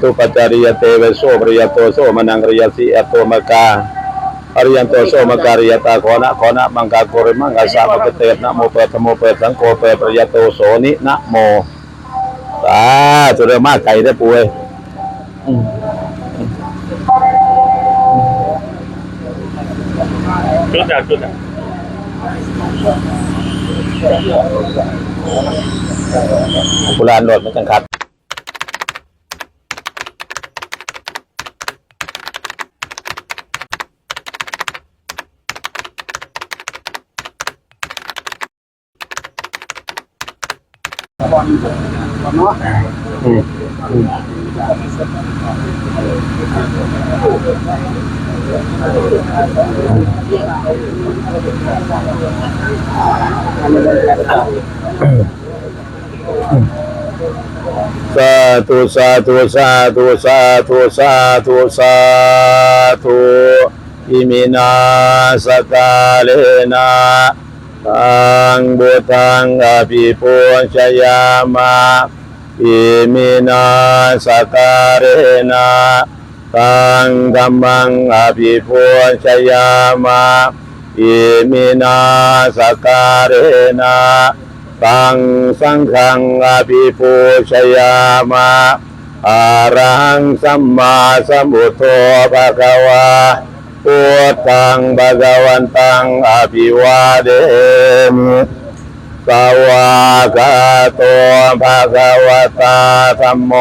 ตุปัจจาริยเตเวโสปริยโตโสมนังริยสิอโตมกาอริยันโตโสมการิยตาโคนะโคนะมังกาโกริมังกาสาปะกเตนะโมเปตโมเปสังโฆเปปริยโตโสนินะโมสาธุเรมาไก่ได้อป่วยจุดอะจุดอะโบราณโดดมันจังคั ดอืมสาธุสาธุสาธุสาธุสาธุสาธุอิมินาสกาเลนะ ทังบุตังอภิปุชยามาอิมินาสกาเรนะทังกัมมังอภิปุชยามาอิมินาสกาเรนะตังสังฆังอภิปูชยามะอารังสัมมาสัมพุทโธภะคะวา พุทธังภะคะวันตังอภิวาเดมิสวากาโตภะคะวะตาธัมโม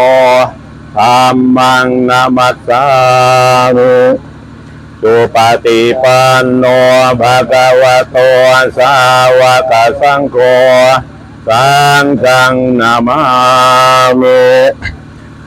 ธัมมังนามัสสามิสุปฏิปันโนภะคะวะโตสาวกสังโฆสังฆนามามิ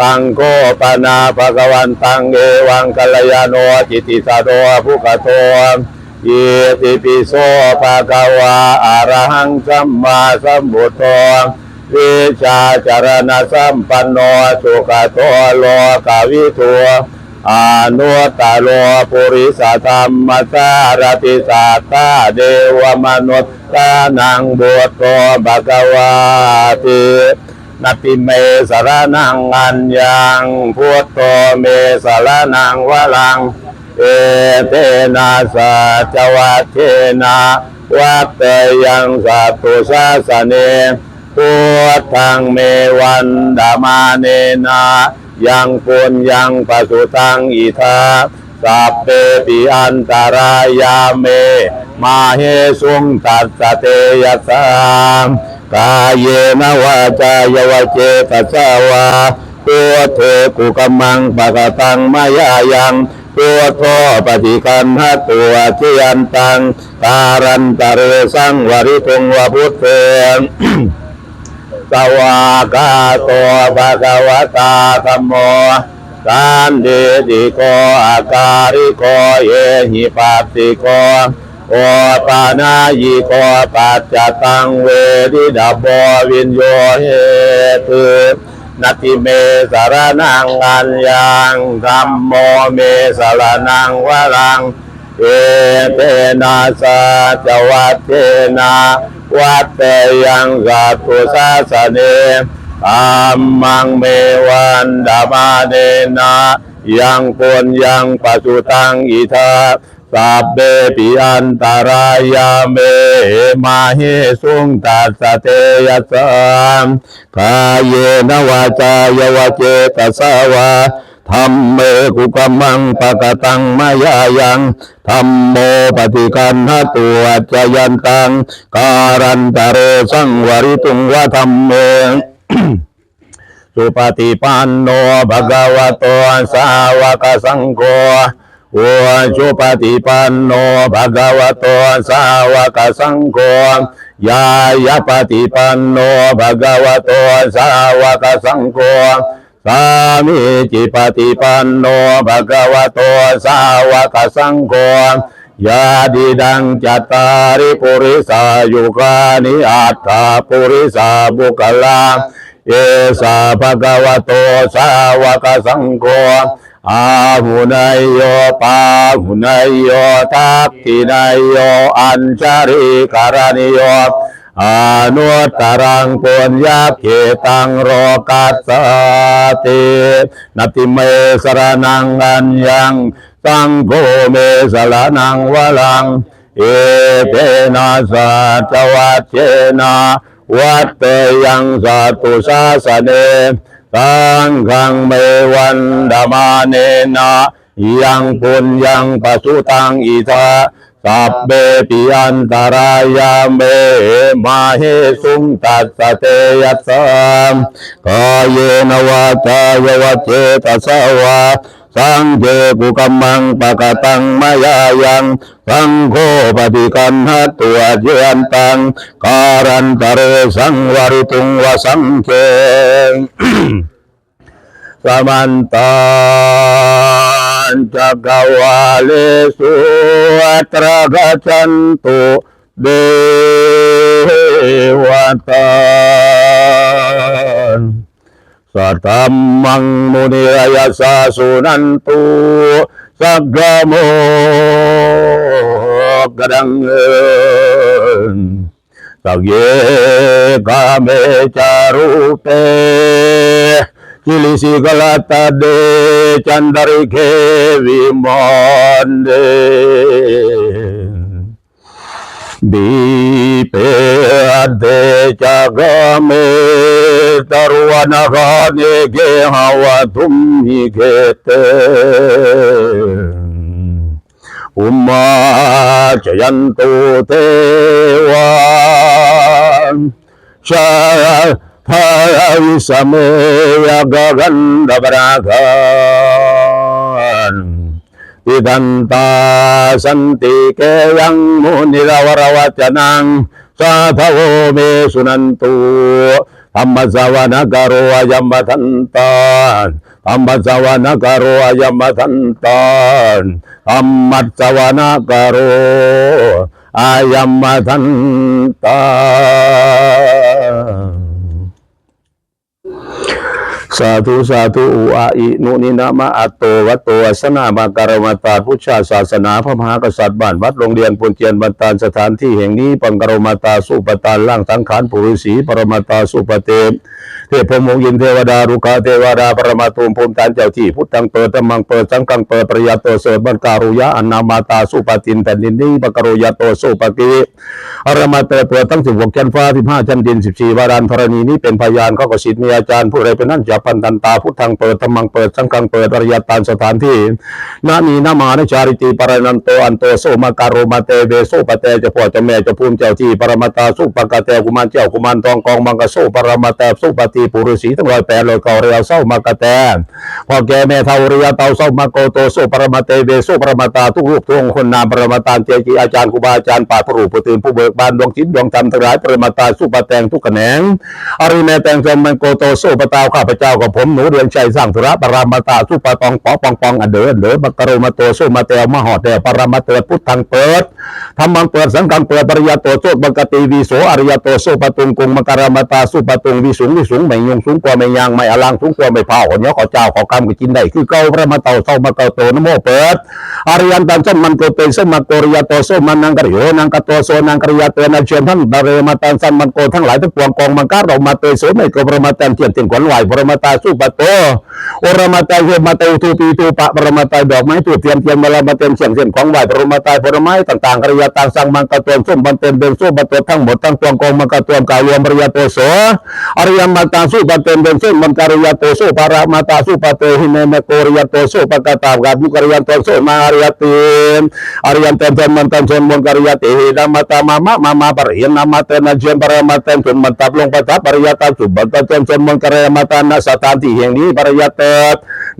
ตังโกปนาภะคะวันตังเอวังกัลยาโนจิติสาโดภุคโตอิติปิโสภะคะวะอะระหังสัมมาสัมพุทโธวิชาจารณะสัมปันโนสุขโตโลกวิทูอานุตตโลปุริสธรรมสารติสัตตาเดวมนุษย์ตานังบุตโตภะคะวาติ นัตติเมสารนังอัญญังพุทโตเมสารนังวะลัง เอเตนะสัจวัตเทนะวัตเตยังสัตตุสาสเนพุทธังเมวันดามาเนนะยังปุญยังปสุตังอิทาสัพเพปิอันตรายาเม มาเฮสุงตัสเตยสาม กายเยนวาจายวเจตสาวาพุทโธกุกมังปะกตังมายายังพุทโธปฏิกันหตัวเจียนตังการันตะเรสังวริตุงวพุทเถสวากาโตภะคะวตาธัมโมสันเดติโกอาการิโกเยหิปัสสิโก โอปานายิโกปัจจตังเวทิดาบวินโยเหตุนัตติเมสารนังอัญญังธัมโมเมสารนังวรัง เอเตนะสัจวัตเทนะวัตเตยังสัตุสาสเนอัมมังเมวันดามาเนนะยังปุญยังปัจจุตังอิทา สัพเบปิอันตารายาเมมาเฮสุงตัสสะเตยัสสามกายเยนวาจายวเจตสาวาธรรมเมกุกมังปะกตังมายายังธรรมโมปฏิกันหตัวจยันตัง การันตะเรสังวริตุงวะธรรมเมสุปฏิปันโนภะคะวะโตสาวกสังโฆ โอสุปฏิปันโนภะคะวะโตสาวกสังโฆยายาปฏิปันโนภะคะวะโตสาวกสังโฆสามีจิปฏิปันโนภะคะวะโตสาวกสังโฆยาดิดังจัตตาริปุริสายุกานิอัตถาปุริสาบุคลาเอสาภะคะวะโตสาวกสังโฆ อาหุนายโยปาหุนายโยทักขินายโยอัญชาริการณิโยอานุตรังปุญญาเขตังโรกัสสตินติเมสรนังอัญญังสังโฆเมสรนังวลัง เอเตนะสัจวัชเชนะวัตเตยังสัตตุสาสเน สังขังเมวันดามาเนนะยังปุญยังปสุตังอิทา สัพเบปิอันตรายาเมมาเหสุงตัสสเตยัสสามกายเยนวาจายวะเจตสวาสังเจกุกัมมังปะกตังมายายังสังโฆปฏิกันหัตัวเจนตังการันตเรสังวริตุงวสังเก สมันตานจักวาเลสุอั ตระกัจจันตุเดวตานสัตตั มมังมุนิรยสาสุนันตุสักกโมกดังเอิน สาธุสาธุอุอาอินุนินามะอัตโตวัตโตวัสนามาการมาตาพุทธศาสนาพระมหากษัตริย์บ้านวัดโรงเรียนปุญเจียนบรรตานสถานที่แห่งนี้ปังกรมาตาสุปตานล่างสังขารปุริสีปรมาตาสุปเตมเทพมงค์ยินเทวดารุกาเทวดาปรมาตุมภูมิฐานเจ้าที่พุทธังเปิดธรรมังเปิดสังฆังเปิดปริยัตโตเสดบันการุยะอนนามาตาสุปตินแผ่นดินนี้ปกรุยะโตสุปกิอรมาเตเปิดทั้งสิบหกชั้นฟ้าสิบห้าชั้นดินสิบสี่วารานธรณีนี้เป็นพยานเขาก็สิทธิ์มีอาจารย์ผู้ใดเป็นนั่นจะพันตันตาพุทธังเปิดธรรมังเปิดสังฆังเปิดปริยตานสถานที่นามีนามานะจาริติปรนันโตอันโตโสมาการโรมาเตเวโสปเตเจะพ่อเจะแม่เจะภูมิเจ้าที่ปรมาตาสุปกาเตกุมารเจ้ากุมารทองกองมังกะโสปรมาตาสุปฏิปุรุสีทั้งร้อยแปดร้อยก้าเรียวเศร้ามากะแตพ่อแกแม่เท่าเรียเตาเศร้ามาโกโตโสปรมาเตเวโสปรมาตาทุกรูปทุกองคนนามปรมาตาเจจีอาจารย์ครูบาอาจารย์ป่าผู้รู้ผู้ตื่นผู้เบิกบานดวงจิตดวงธรรมทั้งหลายปรมาตาสุปแตงทุกแหนงอริแม่แตงจมมันโกโตโสปตาข้าพเจ้ากับผมหนูเรียนชัยสร้างธุระปรามาตาสุปตองปองปองปองอันเดออันเดอบักกะโรมาโตโสมาเตวมหอดแตวปรามาเตวพุทธังเปิดธรรมังเปิดสังฆังเปิดปริยโตโสบังกติวิโสอริยโตโสปตุงกุงมกรมาตาสุปตุงวิสุงวิสุงไม่ยงสูงกว่าไม่ยางไม่อลังสูงกว่าไม่เผาขอเนาะขอเจ้าขอกรรมก็กินได้คือเก่าพระมาเตาเศร้ามาเกาโตนโมเปิดอริยันตันสมมันโกเตสมมาโกริยโตโสมันนังกริโยนังกโตโสนังกริยโตนันเชิญท่านดาเรมาตันสันมันโกทั้งหลายทั้งปวงกองมังการเรามาเตยโสไม่โกพระมาตันเทียนเทียนขวัญไหวพระมาตาสุปโตโอรมาตาเยมาเตยทูปีทูปะพรมาตาดอกไม้ถูกเทียนเทียนมาลามาเต็มเสียงเสียงของไหวพรมาตาผลไม้ต่างๆกริยาต่างสังมังกระตวนส้มบันเต็มเบนส้มบันเต็มทั้งหมดทั้งปวงกองมังกระตวนกายรวมริยาโตโสอริยมาตาสุปเต็มเบนส้มมันกริยาโตโสปารามาตาสุปเตหิเนเมโกริยาโตโสปะกตาบกาบุกริยาโตโสมาอริยติอริยเต็มเต็มมันเต็มชนมมันกริยาติหินามาตามามะมามาปริยนามาเตนะเจมปรมาเต็มชนมันตับลงปัตตปริยาตาสุบันเต็มชนมมันกริยามาตานาสถานที่แห่งนี้ปริยเต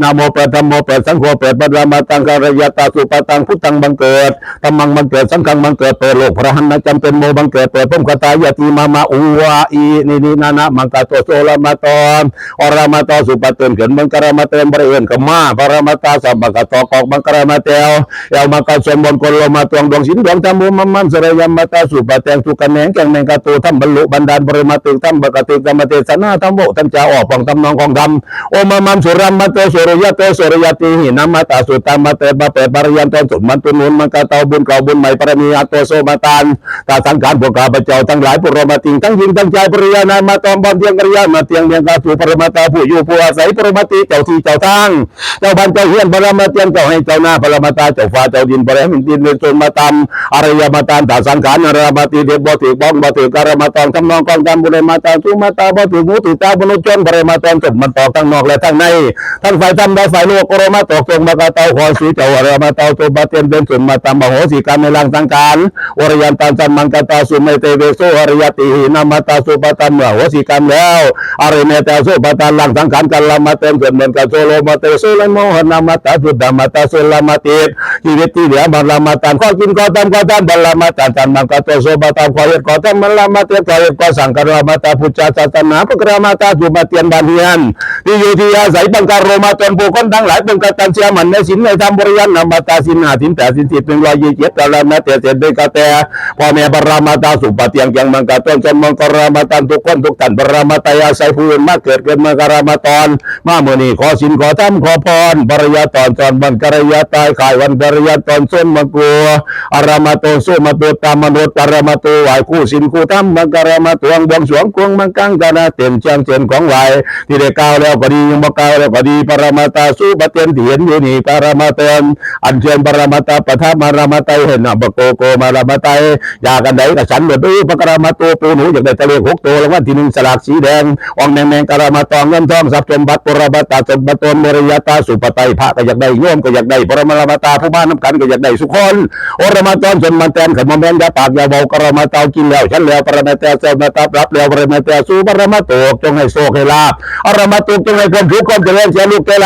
นะโมเปิดธรรมโมเปิดสังโฆเปิดปรมาตังกัลยาตาสุปตังพุทธังบังเกิดธรรมังบังเกิดสังฆังบังเกิดเปิดโลกพระหันนะจำเป็นโมบังเกิดเปิดพุ่มกตายาติมามาอุวาอีนี่นี่นานะมังกาโตโซลามาตอนอรามาตอสุปเตินเขินบังการามาเตินบริเวณขมาปรามาตาสัมบังกาตอกอกบังการามาเตวเอวมังกาสมบนกลมาตวงดวงสินดวงธรรมุมัมมัมสรยมมาตาสุปแตงสุกันแหงแกงแมงกาโตูทำบรรลุบันดาลบริมาตึงทำบกติกรรมเทศนาธรรมโมธรรมจาออกปองทำนองของธรรมโอมามัมสุรัมมาเตสุริยะเตสุริยติหินามาตาสุตามาเตบะเปบารยันเตสุมันตุนุนมังกาเตาบุญเก่าบุญใหม่ปรมีอัตโตโสมาตานตาสังขารพวกข้าพเจ้าทั้งหลายปุรมาติงทั้งยิงทั้งใจปริยานามาตอมบอมเทียงกริยามาเทียงเทียงกาสุปรมาตาผู้อยู่ผู้อาศัยปรมาติเจ้าที่เจ้าทางเจ้าบ้านเจ้าเฮียนปรมาเทียงเจ้าให้เจ้าหน้าปรมาตาเจ้าฟ้าเจ้าดินปรมินดินเดินจนมาตามอารยมาตานตาสังขารอารยมาติเดบบ่ถือบ้องบ่ถือการมาตองทำนองกองตามบุเรมาตาสุมาตาบ่ถือหูถือตาบนุจนปรมาตอนจบมันตอกทั้งนอกและทั้งในทั้งฝ่ายทำได้ฝ่ายโลกกรมาตกตรงมากาเตาขอสีเจ้าอารมาตาตัวบาเตียนเป็นสุนมาตามมโหสีกรรมในลังสังการวรยันตันจันมังกตาสุเมเตเวโสอริยติหินามาตาสุปตันเมื่อโหสีกรรมแล้วอริเมตาสุปตันลังสังขารกันลามาเต็มเกิดเหมือนกับโซโลมาเตโซเลโมหนามาตาสุดามาตาสุลามาติชีวิตที่เหลือบัลลามาตันข้อกินข้อทำข้อทำบัลลามาตันจันมังกตโสปตันข้อเฮ็ดข้อทำบัลลามาเตียข้อเฮ็ดข้อสังกรมาตาพุทธศาสนาพระกรามาตาสุมาเตียนบานเฮียนที่อยู่ที่อาศัยบังการโรมาตนผู้คนทั้งหลายเป็นกตัญเชียมันในสินในธรรมบริยันนำมาตาสินหาสินแต่สินสิบเป็นรอยยี่เจ็ดตะละมาเตเสด็จกาแต่พ่อแม่บรามาตาสุปฏิยังยังมังกาต้นจนมังกรามาตันทุกคนทุกท่านบรามาตายาศัยผู้อื่นมาเกิดเกิดมังกรามาตอน มาเมื่อนี้ขอสินขอธรรมขอพรบริยาตอนจอนบังกรยาตายขายวันบริยาตอนส้นมังกัวอารามาโตสู้มาโตตามมนุษย์ปรมาโตไหวคู่สินคู่ธรรมมังกรามาตวงบวงสวงกวงมังกังกานาเต็มเชียงเจนของไหวที่ได้กล่าวแล้วก็ดียังบ่กล่าวแล้วก็ดีปรามาตาสู้ปเตียนที่เห็นอยู่นี่ปรามาเตียนอันเชิญปารามาตาปทับมารามาไตเห็นนะบโกโกมารามาไตอยากกันไหนกับฉันเดือดพระกรามาตัวปูหนูอยากได้ทะเลหกตัวรางวัลที่หนึ่งสลากสีแดงอองแดงแมงกรามาตองเงินทองทรัพย์สมบัติปรมาตาสมบัติตนมริยาตาสุปไตยพระก็อยากได้โยมก็อยากได้ปรมารามาตาผู้บ้านน้ำกันก็อยากได้สุขคนโอรมาตอนจนมันแตนขมแมนยาปากยาเบากรามาตากินแล้วฉันแล้วปรมาตาเจ้ามาตารับแล้วปรมาตาสู้ปรมาตกจงให้โชคให้ลาภอรมาตกจงให้ความทุกข์ความเจริญเสียลูกเจรเ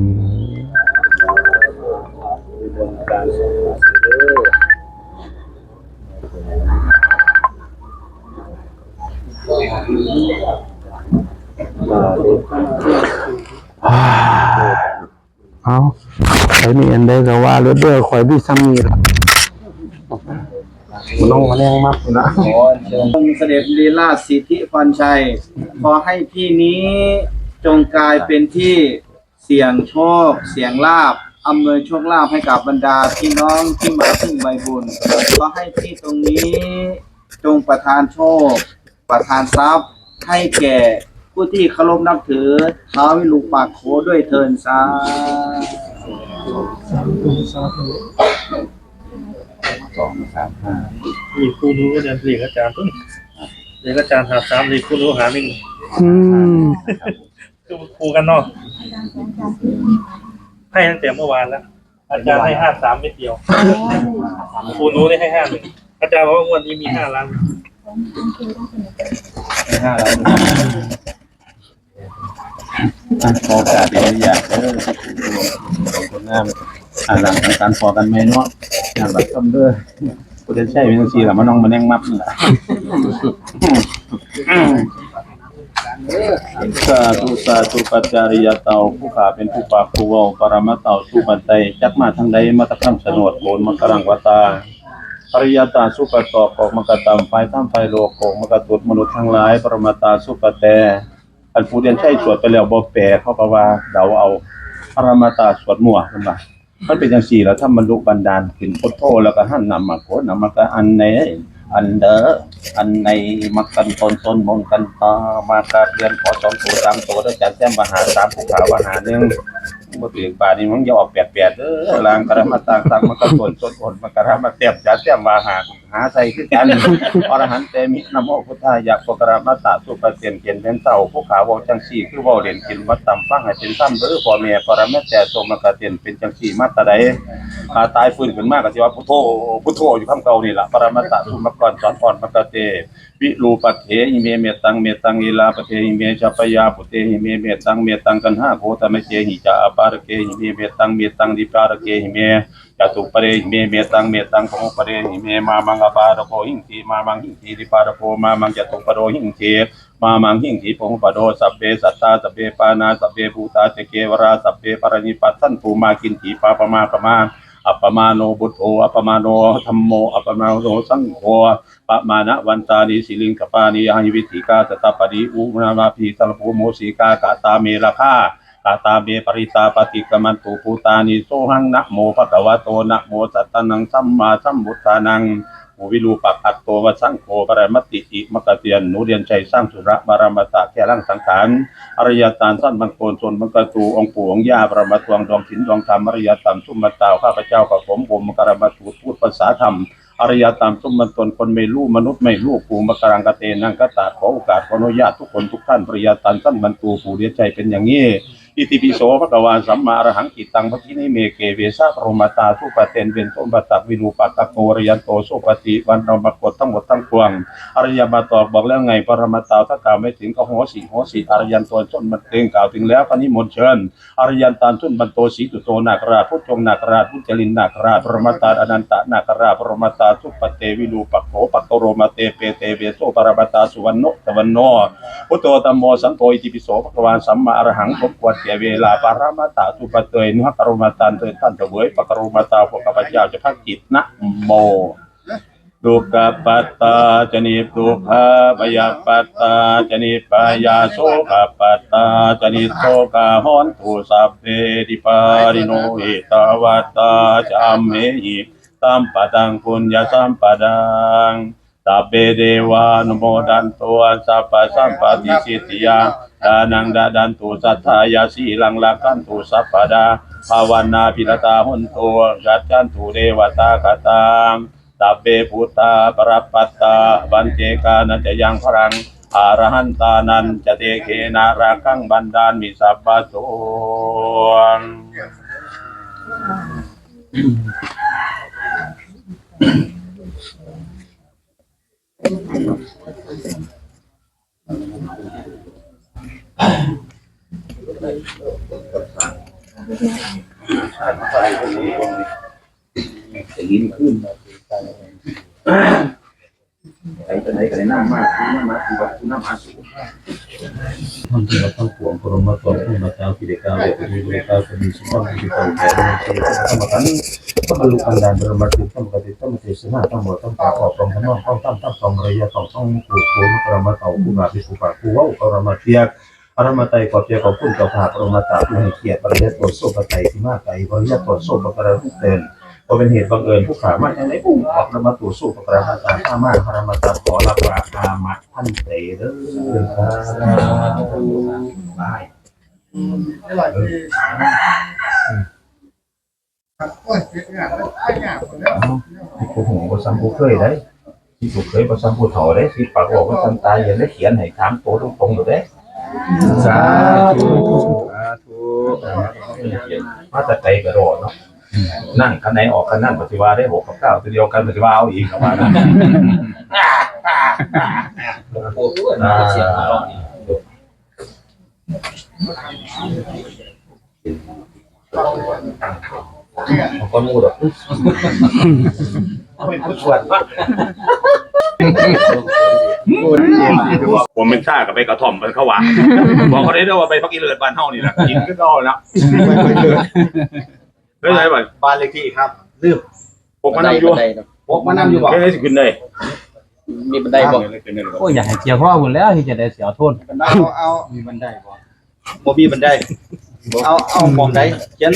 เอาใครมีอันใดก็ว่าเลือเด้อคอยพี่ซ้ำนี่ละมันต้องมาแรงมับนะองเสด็จลีลาสิทธิพรชัย ขอให้ที่นี้จงกลายเป็นที่เสี่ยงโชค เสี่ยงลาบอำนวยโชคลาภให้กับบรรดาพี่น้องที่มาพึ่งใบบุญ ขอให้ที่ตรงนี้จงประทานโชค ประทานทรัพย์ให้แก่ผู้ที่เคารพนับถือท้าวิรูปากโขด้วยเทินสามีครูรู้ก็จะเรียนอาจารย์ต้นเรียนอาจารย์หาสามเรียนครูรู้หาหนึ่งอืมคือครูกันเนาะให้ตั้งแต่เมื่อวานแล้ว อาจารย์ให้ห้าสามเม็ดเดียวครูรู้ได้ให้ห้าหนึ่งอาจารย์บอกว่าวันนี้มีห้าล้าน ห้าร้อโอกาสดีอยากเด้อคนงามอ่าหลังทางการพอกันไหมเนาะอย่างแบบต้มเด้อผู้เด่นใช่เป็นจังซี่ล่ะมาน้องมาแนงมับนี่ล่ะสาธุสาธุปัจจาริยเตาผู้ขาเป็นผู้ปากผู้เว้าปรมาเตาสุปัตไตจักมาทางใดมาตะคำสนดโกนมกรังวตา ปริยตาสุปตอกอกมกตามไฟตามไฟโลกโกมกตุดมนุษย์ทั้งหลาย ปรมาตาสุปแตอันผู้เรียนใช่สวดไปแล้วบ่แปลเขาก็ว่าเดาเอาปรมาตาสวดมั่วขึ้นมามันเป็นจังสี่แล้วถ้ามันลุกบันดาลขึ้นพุทโธแล้วก็หันนำมาโคนำมาก็อันในอันเดออันในมักกันตนตนมนกันตามากาเรียนขอสองตัวสามตัวแล้วจัดแจ้งปัญหาสามผู้ขาวหาหนึ่ง บ่ถึงป่านี้มึงอย่าออกแปดแปดเด้อลางกระมาต่างต่างมันก็สนสนอดมันกระมาเต็มจัดเต็มว่าหาหาใส่คือกันอรหันต์เตมินะโมพุทธายะปกรมาตะสุปเตียนเกียนเป็นเต่าผู้ขาเว้าจังซี่คือเว้าเด่นกินวัดตำฟังให้เป็นซ้ำเด้อพ่อแม่ปรแม่แต่สมกะเตียนเป็นจังซี่มาตะใดถ้าตายฟื้นขึ้นมาก็สิว่าพุทโธพุทโธอยู่คำเก่านี่ล่ะปรมาตะสุมกรสอนอ่อนมกะเตวิรูปัเถอิเมเมตังเมตังอีลาปเทอิเมชปยาปุเตหิเมเมตังเมตังกันหาโคตมเมเมตังเมตังดิปารเกหิจตุปเรหิเมเมตังเมตังโคปเรหิเมมาอปารโคหิงทีมามังหิงทีดิปารโคมามังจตุปโรหิงทีมามังหิงทีพงปโดสัพเพสัตตาสัพเพปานาสัพเพภูตาเตเกวราสัพเพปรณิปัสสันภูมากินทีปาปมาปมาอัปปมาโนบุตโธอัปปมาโนธรรมโมอัปปมาโนสังโฆปะมานะวันตานิสิลิงกปานิอาหิวิธิกาตตาปิอุนามาพีสัลภูโมสีกากาตาเมลคา กาตาเมปริตาปฏิกมันตุปูตานิโสหังนะโมภะคะวะโตนะโมสัตตนังสัมมาสัมพุทธานังโมวิรูปักอัตโตวสังโฆปรมตติอิมกเตียนหนูเรียนใจสร้างสุระบารมตะแก่ร่างสังขารอริยตานสั้นบางโคนส่วนบางกระตูองปู่องย่าประมาทวงดวงถินดวงธรรมอริยตามสุมมาตาวข้าพเจ้ากับผมผมกรมาตูพูดภาษาธรรมอริยตามสุมมันตนคนไม่รู้มนุษย์ไม่รู้ปู่มกรังกเตนังกตาขอโอกาสขออนุญาตทุกคนทุกท่านปริยตานสั้นบรรตูปู่เดียนใจเป็นอย่างนี้ อิติปิโสภควาสัมมาอรหังกิตังพระกินิเมเกเวสะปรมาตาสุปเตนเวนโสมบัตวิรูปัตตโกริยันโตสุปฏิวันเรมกดทั้งหมดทั้งปวงอริยมาตอบบอกแล้วไงปรมาตาถ้ากล่าวไม่ถึงก็โหสีโหสีอริยันโตัวจนมันเต็งกล่าวถึงแล้วก็นิมนต์เชิญอริยันตานทุนบรรโตสีตุโตนาคราชพุทธงนาคราชพุทธลินนาคราชปรมาตาอนันตนาคราชปรมาตาสุปเตวิรูปักโขปัตโรมาเตเปเตเวโสปรมาตาสุวรรณโนตวันโนพุทโธตัมโมสังโฆอิติปิโสภควาสัมมาอรหังสมควรแก่เวลาปารมาตาสุปเตยนุหกรุมาตันเตยท่านเถวยปกรุมาตาพวกข้าพเจ้าจะพักจิตนะโมดุกขปัตตาจนิทุกขปยปัตตาจนิปยาโสขปัตตาจนิโสกาหอนตุสัพเพติปาริโนหิตาวัตตาจามเมหิตัมปะตังปุญญาสัมปะดัง สัพเพเทวานุโมดันตัวสัพพะสัมปติสิทธิยาดานังดา ดัน ตุสัทธายาสีลังลักขันตุสัพพะดาภาวนาพิรตาหุนตัวกัจจันตุเดวตาคตามตับเบพุตตาปรปัตตาบันเจกานันจะยังพรังอารหันตานันจะเตเคนาราคังบันดาลมิสัพพะโตงจะยิ้มขึ้นไอ้ตัวไหนก็ได้น้ำมากคือน้ำมากคือว่าคือน้ำมาสูงท่านที่เราต้องปวงปรมาตรผู้มาตาปิเดกาเวทีเวกาสมิสุภาพมิตรแก่ในชีวิตธรรมกันก็บรรลุอันดานบรมติธรรมกติธรรมเทศนาทั้งหมดต้องปราบออกตรงทั้งนอกต้องตั้งตั้งตรงระยะต้องต้องปลูกโคนปรมาเต่าผู้มาพิสุภาผู้ว่าปรมาเทียกปรมาไตขอบเทียขอบคุณเจ้าภาพปรมาตาผู้ให้เกียรติปริยัติตรวจโซ่ปไตที่มาไตปริยัติตรวจโซ่ปกระทุกเตือน พอเป็นเหตุบังเอิญผู้ขามาจากไหนปุ๊บออกมาตรวจโซ่ปกระมาตาข้ามาปรมาตาขอรับราคามาท่านเตเด้อครับที่ผู้หูบ่ซ้ำผู้เคยได้ที่ผู้เคยบ่ซ้ำผู้เฒ่าได้ที่ปากบอกว่าซ้ำตายอย่าได้เขียนให้ถามโตตรงๆอยู่เด้สาธุสาธุมาแต่ไกลก็รอเนาะ นั่งคันไหนออกคันนั้นปฏิวัติได้หกกับเก้าตัวเดียวกันปฏิวัติเอาอีกกับว่านะปูมันจะเสียงร้องอีกบางคนมูดอกเป็นผู้ชวนผมเป็นข้ากับไปกระท่อมไปเขาว่าบอกเขาได้ด้วยว่าไปพักอีเลิศบ้านเฮานี่นะกินก็เอานะ ได้ไงบ่บ้านเลขที่ครับลืมผมมานั่งอยู่บันไดนะพกมานั่งอยู่บ่แค่ได้สิขึ้นได้มีบันไดบ่โอ้ยอยากให้เจียวข้อหมดแล้วที่จะได้เสียโทษเอาเอามีบันไดบ่บ่มีบันไดเอาเอาหมองใดเขียน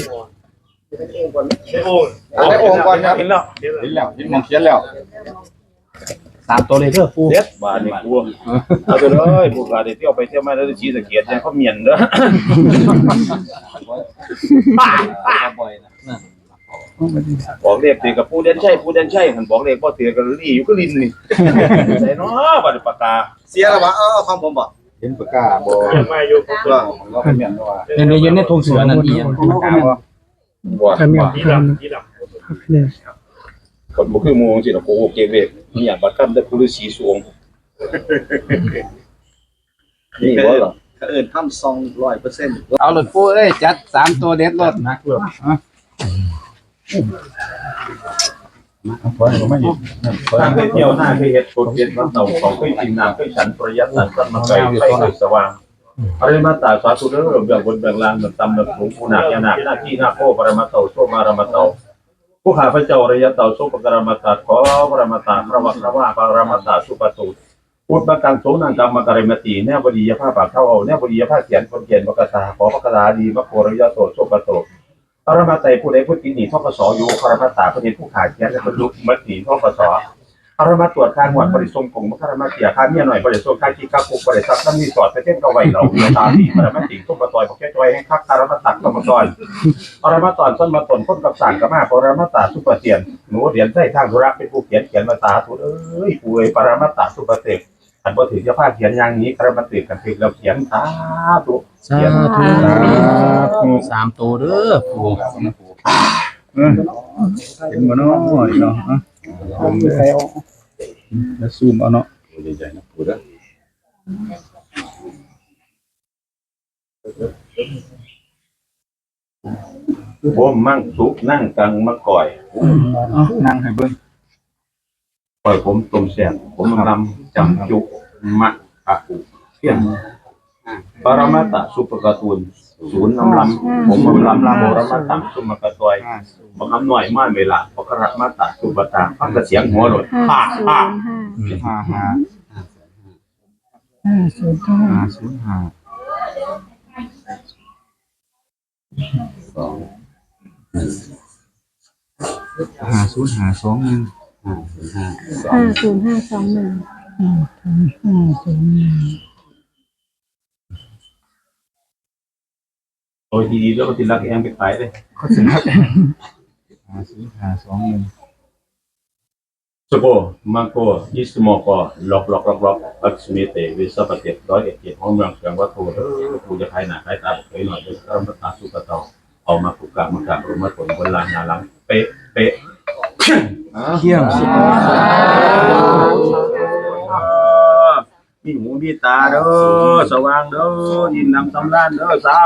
เอาได้โอ่งก่อนครับเห็นแล้วเห็นแล้วเห็นหมองเขียนแล้วสามตัวเลยเด้อปูเด็ดบาทนี่กูเอาไปเลยผู้ขาได้เที่ยวไปเที่ยวมาแล้วชี้สะเกียดยังเขาเมียนเด้อบ่อยนะ บอกเลขตีกับผู้เด่นใช่ผู้เด่นใช่หันบอกเลขพ่อเตือกันลี่อยู่ก็ลินนี่ใส่เนาะบัดปากกาเสียแล้ววะเออเอาของผมบอกเห็นปากกาบ่เขียนมาอยู่ก็เราเป็นเมียนว่าเดี๋ยวเย็นในทงเสือนั่นอีกปากกาบ่บ่สีดำสีดำคนบ่คือหมู่สิเนาะโกเกเวกนี่อย่างบัดกันได้ผู้ฤาษีสวงนี่บ่ล่ะเขาเอินทำซองร้อยเปอร์เซ็นต์เอาหลุดปูเอ้ยจัดสามตัวเด็ดรถนะทางไปเที่ยวหน้าเคยเฮ็ดกฎเกณฑ์วันเต่าของเคยกินน้ำเคยฉันประยัดสันสันมาไกลไฟเคยสว่างอะไรมาตาสาธุเด้อเบื้องบนเบื้องล่างเบื้องต่ำเบื้องสูงผู้หนักยาหนักหน้าที่หน้าโคปรมาเต่าโชมารมาเต่าผู้ข้าพระเจ้าระยะเต่าโชปกรมาตาขอปรมาตาพระวักพระว่าปรมาตาสุปตุพุทธกังโสนังกรรมกริมติแนวบดียภาพปากเข้าเอาแนวบดียภาพเขียนคนเขียนมกตาขอพระกตาดีมะโคระยะโตโชปโต ปรมาไตผู้ใดผู้ติหนีท่อกสอยู่ปรมาตาผู้ใดผู้ขาดแค้นและบรรลุมัดหนีท่อกสปรมาตรวจค่างวดบริสมกงมัครมาเสียค่าเมียหน่อยบริสุทธิ์ค่าขี้ข้าปุกบริษัทน้ำมีสอดไปเต้นกระไวเหล่าตาดีปรมาติส้มประตอยพอแค่จอยให้คักปรมาตักต้มตอนปรมาตอนต้นมาตนพ้นกับสั่งกับมาปรมาตาสุปเตียนหนูเหรียญใส่ทางธุระเป็นผู้เขียนเขียนมาตาทุเอ้ยป่วยปรมาตาสุปเตก อันบ่ถือจะพาเขียนอย่างนี้ปรมาติกันถึงเราเขียนสาธุสาธุสามตัวเด้อปูเห็นบ่เนาะเนาะแล้วซูมเอาเนาะใหญ่ๆนะปู่เด้อผมมั่งสุกนั่งกังมะก่อยนั่งให้เบิ่งปล่อยผมต้มแซ่บผมลำ จำจุกมะอะอุเพียงปรมาตะสุปกตูนศูนย์น้ำลำผมลำลำโบรมาตะสุมกตอยบังคำหน่อยมาเวลาปกระมาตะสุปตาพักกระเสียงหัวหลดห้าฮ่าศูนฮ่าย์ห้าห้าห้าห้าศูนย์ห้าห้าศูนย์ห้าห้าศูนย์ห้าสองหนึ่งห้าศูนย์ห้าสองหนึ่ง ห้าศูนย์ห้าสองหนึ่งโอ้ยดีๆแล้วก็ติลักแองไปขายเลยก็สินับห้าศูนย์ห้าสองหนึ่งสโกมังโกยิสโมโกล็อกล็อกล็อกล็อกอักษมิเตวิสัพเตร้อยเอ็ดเจ็ดห้องเมืองเสียงวัตถุเออกูจะขายหนาขายตาเคยหน่อยเดี๋ยวเริ่มตาสุกตาเอามาผูกกลางมากลางรวมมาผลบนลานนาลังเป๊ะเป๊ะเที่ยงสิบ มีหูมีตาเด้อสว่างเด้อยินนำสำรานเด้อสา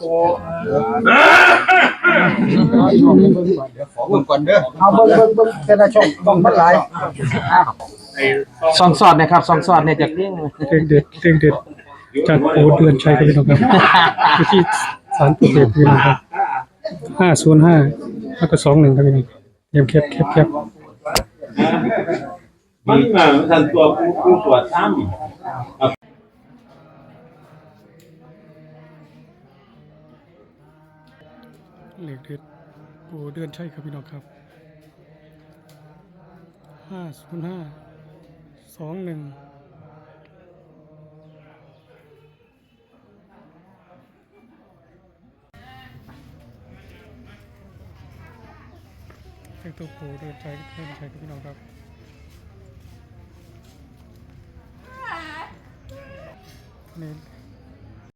ธุขอบคุณเด้อเอาเบิ่งเบิ่งเบิ่งแต่ละช่องต้องเท่าไหร่ซองสอดนะครับซองสอดเนี่ยจากเรื่องเพลงเด็ดเพลงเด็ดจากโอเดือนชัยครับพี่น้องครับที่สารปูเด็ดพี่น้องครับห้าศูนย์ห้าแล้วก็สองหนึ่งครับพี่น้องเตรียมแคบแคบแคบ มันมาทันตัวผู้ผู้ตรวจซ้ำเลขเด็ดโอเดือนใชัยครับพี่น้องครับห้าศูนย์ห้าสองหนึ่งเพลงตัวโอเดือนใชัยเดือนชัยครับพี่น้องครับ นี่